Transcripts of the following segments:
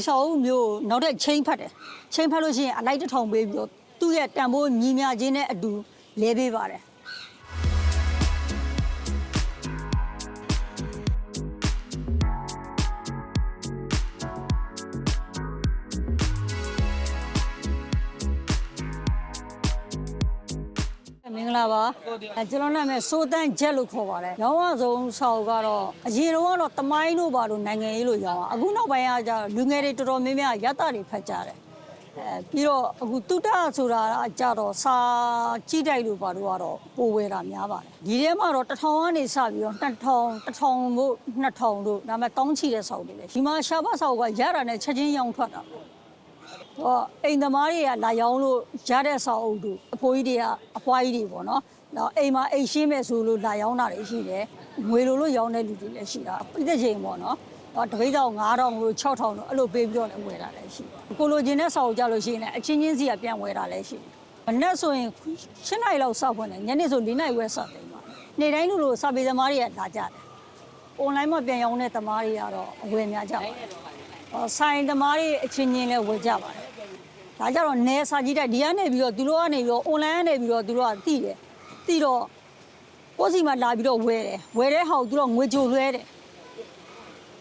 ဒီစာအုပ်မျိုးကိုနောက်ထပ်ချိန်ဖတ်တယ်ချိန်ဖတ်လို့ရှိရင်အလိုက်တစ်ထောင်ပေးပြီးတော့သူ့ရဲ့တန်ဖိုးညီမျှခြင်းနဲ့အတူလဲပေးပါတယ် မင်္ဂလာပါအဲကျွန်တော်နာမည်စိုးတန်းဂျက်လို့ခေါ်ပါတယ်ရောင်းဝဆုံးဆောက်ကတော့အရင်တော့ကတော့တမိုင်းတို့ပါလို့နိုင်ငံရေးလို့ရောင်းအောင်အခုနောက်ပိုင်းကကျတော့လူငယ်တွေတော်တော်များများရတတွေဖတ်ကြတယ်အဲပြီးတော့အခုတုတ္တဆိုတာကကြတော့စာကြည့်တိုက်လို့ပါတော့ကတော့ပိုဝယ်တာများပါတယ်ဒီထဲမှာတော့တစ်ထောင်ကနေစပြီးတော့2000 1000တို့2000တို့ဒါပေမဲ့တောင်းချီတဲ့ဆောက်တွေလေဒီမှာရှားပါဆောက်ကရတာနဲ့ချက်ချင်းရောင်းထွက်တာပေါ့ ဟောအိမ်သမားတွေကလာရောင်းလို့ရတဲ့ဆောက်အုပ်တို့အဖိုးကြီးတွေကအဖွားကြီးတွေပေါ့နော်။နောက်အိမ်မှာအိမ်ရှင်းမဲ့ဆိုလို့လာရောင်းတာတွေရှိတယ်။ငွေလိုလို့ရောင်းတဲ့လူတွေလည်းရှိတာ။ပြည့်တဲ့ချိန်ပေါ့နော်။တော့တပိတ်တော့9000လို့6000လို့အဲ့လိုပေးပြီးတော့လည်းဝယ်တာလည်းရှိတယ်။ကိုလိုချင်တဲ့ဆောက်အုပ်ကြလို့ရှိရင်လည်းအချင်းချင်းစီကပြန်ဝယ်တာလည်းရှိတယ်။မနေ့ဆိုရင်7နိုင်လောက်စောက်ဖွင့်တယ်။ညနေဆို4နိုင်ဝယ်စောက်တယ်မှာ။နေ့တိုင်းလိုလိုစာပေသမားတွေကလာကြတယ်။ online မှာပြန်ရောင်းတဲ့သမားတွေကတော့အဝယ်များကြပါတယ်။ဟော ဆိုင်သမားတွေအချင်းချင်းလည်းဝယ်ကြပါတယ်။ဒါကြတော့နေစာကြီးတိုက်ဒီကနေပြီးတော့သူတို့ကနေပြီးတော့ online ကနေပြီးတော့သူတို့ကတိတယ်တိတော့ကိုယ်စီမှာလာပြီးတော့ဝယ်တယ်ဝယ်တဲ့ဟာကိုသူတို့ငွေကြိုလွှဲတယ်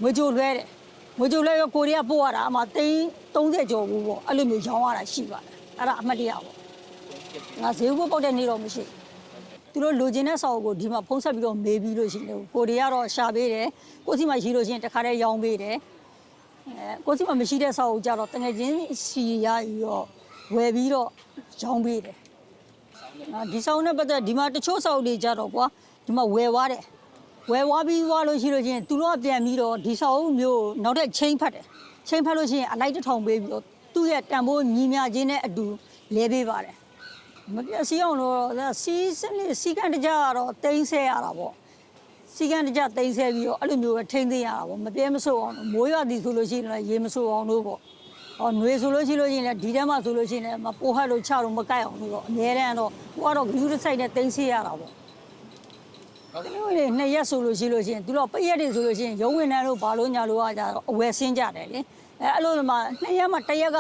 ငွေကြိုလွှဲတယ်ငွေကြိုလွှဲရောကိုရီးယားပို့ရတာအမှသိန်း30ကျော်ဘူးပေါ့အဲ့လိုမျိုးရောင်းရတာရှိပါတယ်အဲ့ဒါအမှတ်တရပေါ့ငါဈေးဘုတ်ပေါက်တဲ့နေ့တော့မရှိဘူးသူတို့လိုချင်တဲ့စာအုပ်ကိုဒီမှာဖုံးဆက်ပြီးတော့မေးပြီးလို့ရှိရင်ကိုရီးယားတော့ရှာပေးတယ်ကိုယ်စီမှာရှိလို့ရှိရင်တခါတည်းရောင်းပေးတယ် အဲကိုစီမမရှိတဲ့ဆောက်ကိုကြတော့တငယ်ချင်းစီရပြီးတော့ဝယ်ပြီးတော့ရောင်းပေးတယ်။နော်ဒီဆောက်နဲ့ပတ်သက်ဒီမှာတချို့ဆောက်တွေကြတော့ကွာဒီမှာဝယ်သွားတယ်။ဝယ်သွားပြီးသွားလို့ရှိလို့ချင်းသူတို့ကပြန်ပြီးတော့ဒီဆောက်မျိုးကိုနောက်ထပ်ချိန်ဖတ်တယ်။ချိန်ဖတ်လို့ရှိရင်အလိုက်တစ်ထောင်ပေးပြီးတော့သူ့ရဲ့တန်ဖိုးညီမျှခြင်းနဲ့အတူလဲပေးပါတယ်။မပြတ်စီအောင်လို့စီးစနစ်စီကန်တကြကတော့တင်းဆဲရတာပေါ့။ စီကံတကြတိမ့်ဆဲပြီးတော့အဲ့လိုမျိုးပဲထိမ့်သိမ်းရတာပေါ့မပြဲမဆိုးအောင်လို့မိုးရွာသည်ဆိုလို့ရှိရင်လည်းရေမဆိုးအောင်လို့ပေါ့ဟောຫນွေဆိုလို့ရှိလို့ရှိရင်လည်းဒီထဲမှာဆိုလို့ရှိရင်လည်းမပိုဟတ်လို့ချလို့မကိုက်အောင်လို့တော့အများတန်းတော့ကိုကတော့ဂလူးတစ်ဆိုင်နဲ့တိမ့်ဆဲရတာပေါ့ဒီလိုလေနှစ်ရက်ဆိုလို့ရှိလို့ရှိရင်သူတို့ပရက်တွေဆိုလို့ရှိရင်ရုံးဝင်တန်းလို့ဘာလို့ညာလို့ကကြတော့အဝယ်ဆင်းကြတယ်လေအဲအဲ့လိုမှနှစ်ရက်မှတစ်ရက်က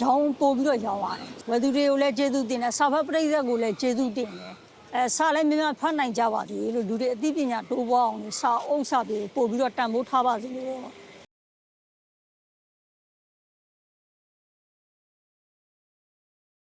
ရောင်းပို့ပြီးတော့ရောင်းရတယ်ဝယ်သူတွေကိုလည်းကျေးဇူးတင်တယ်စာဖတ်ပရိသတ်ကိုလည်းကျေးဇူးတင်တယ် အဲစာလည်းများများဖတ်နိုင်ကြပါသေးလို့လူတွေအသိပညာတိုးပွားအောင်လို့စာအုပ်စာတွေပို့ပြီးတော့တန်ဖိုးထားပါစေလို့